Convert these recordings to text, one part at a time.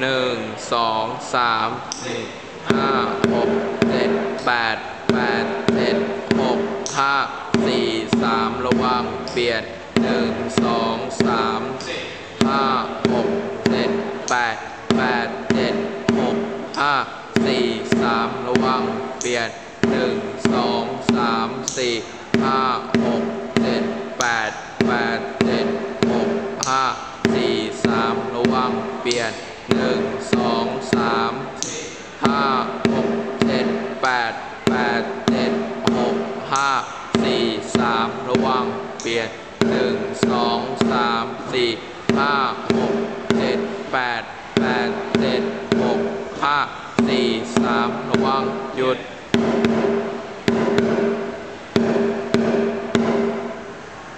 หนึ่งสองสามสี่ห้าหก สี่สามระวังเปลี่ยนหนึ่งสองสามห้าหกเจ็ดแปดแปดเจ็ดหกห้าสี่สามระวังเปลี่ยนหนึ่งสองสามสี่ห้าหกเจ็ดแปดแปดเจ็ดหกห้าสี่สามระวังเปลี่ยนหนึ่งสอง ห้าสี่สามระวังเปลี่ยนหนึ่งสองสามสี่ห้าหกเจ็ดแปดแปดเจ็ดหกห้าสี่สามระวังหยุด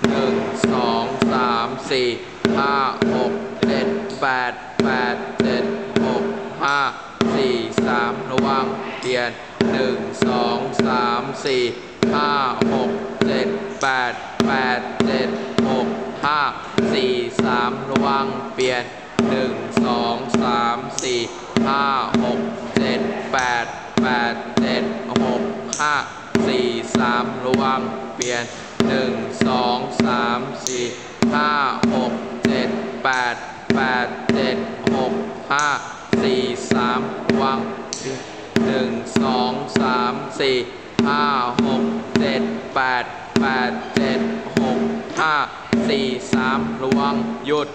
หนึ่งสองสามสี่ห้าหกเจ็ดแปดแปดเจ็ดหกห้าสี่สามระวังเปลี่ยนหนึ่งสองสามสี่ สี่สามระวังเปลี่ยนหนึ่งสองสามสี่ห้าหกเจ็ดแปดแปดเจ็ดหกห้าสี่สามระวังเปลี่ยนหนึ่งสองสามสี่ห้าหกเจ็ดแปดแปดเจ็ดหกห้าสี่สามระวังหนึ่งสองสามสี่ห้าหกเจ็ดแปดแปดเจ็ดหกห้า สี่สามระวังหยุด